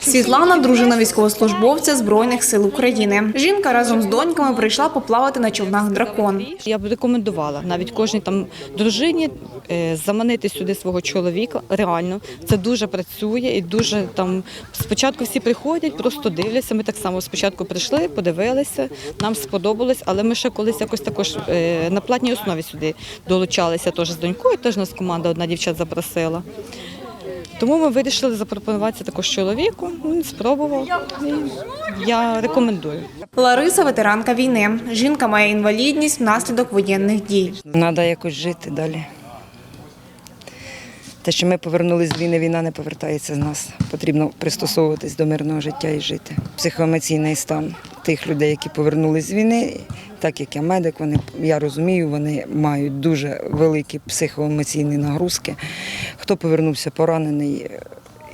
Світлана, дружина військовослужбовця Збройних сил України. Жінка разом з доньками прийшла поплавати на човнах дракон. Я б рекомендувала навіть кожній там дружині е, заманити сюди свого чоловіка. Реально це дуже працює і дуже там спочатку всі приходять, просто дивляться. Ми так само спочатку прийшли, подивилися, нам сподобалось, але ми ще колись якось також е, на платній основі сюди долучалися теж з донькою. Теж нас команда одна дівчат запросила. Тому ми вирішили запропонувати також чоловіку. Він спробував. І я рекомендую. Лариса ветеранка війни. Жінка має інвалідність внаслідок воєнних дій. Треба якось жити далі. Те, що ми повернулися з війни, війна не повертається з нас. Потрібно пристосовуватись до мирного життя і жити. Психоемоційний стан тих людей, які повернулись з війни, так як я медик, вони я розумію, вони мають дуже великі психоемоційні нагрузки. Хто повернувся поранений,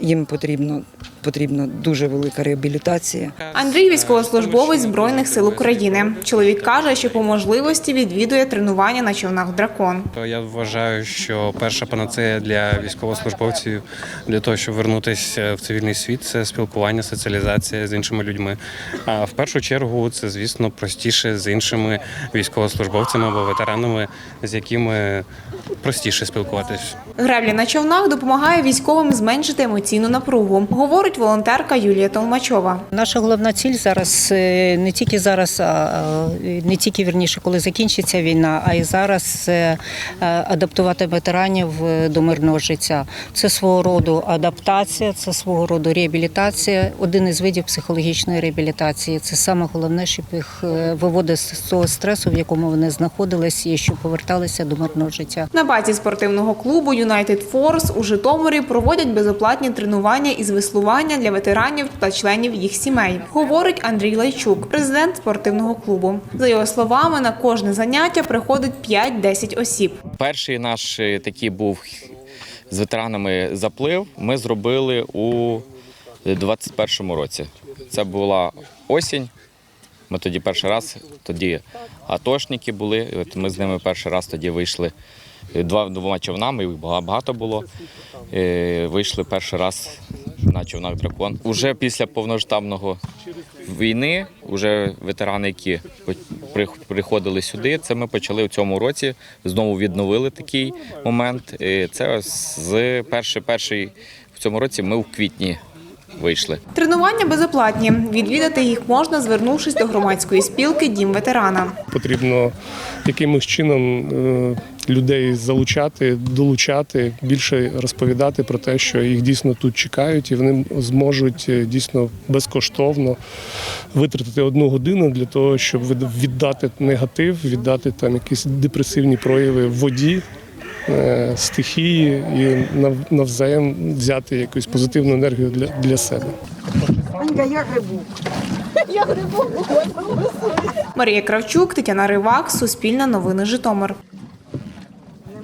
їм потрібно, потрібна дуже велика реабілітація. Андрій військовослужбовець Збройних сил України. Чоловік каже, що по можливості відвідує тренування на човнах дракон. Я вважаю, що перша панацея для військовослужбовців для того, щоб вернутися в цивільний світ, це спілкування, соціалізація з іншими людьми. А в першу чергу це, звісно, простіше з іншими військовослужбовцями або ветеранами, з якими простіше спілкуватись. Греблі на човнах допомагає військовим зменшити емоційну напругу, говорить волонтерка Юлія Толмачова. Наша головна ціль зараз е, не тільки зараз, а е, не тільки вірніше, коли закінчиться війна, а й зараз е, адаптувати ветеранів до мирного життя. Це свого роду адаптація, це свого роду реабілітація. Один із видів психологічної реабілітації. Це саме головне, щоб їх виводити з того стресу, в якому вони знаходились, і щоб поверталися до мирного життя. На базі спортивного клубу United Force у Житомирі проводять безоплатні тренування із веслування для ветеранів та членів їх сімей, говорить Андрій Лайчук, президент спортивного клубу. За його словами, на кожне заняття приходить 5-10 осіб. Перший наш е, такий був з ветеранами заплив. Ми зробили у 21-му році. Це була осінь. Ми тоді перший раз, тоді атошники були. От ми з ними перший раз тоді вийшли два, двома човнами, їх багато було. Е, Вийшли перший раз на човнах дракон. Уже після повноштабного війни, вже ветерани, які при- приходили сюди, це ми почали в цьому році. Знову відновили такий момент. Е, Це з перший, перший в цьому році ми в квітні вийшли. Тренування безоплатні. Відвідати їх можна, звернувшись до громадської спілки Дім ветерана. потрібно якимось чином е, людей залучати, долучати, більше розповідати про те, що їх дійсно тут чекають, і вони зможуть е, дійсно безкоштовно витратити одну годину для того, щоб від- віддати негатив, віддати там якісь депресивні прояви в воді. Е, Стихії і навзаєм взяти якусь позитивну енергію для, для себе. Анька, я грибу. Марія Кравчук, Тетяна Ривак, Суспільне новини Житомир.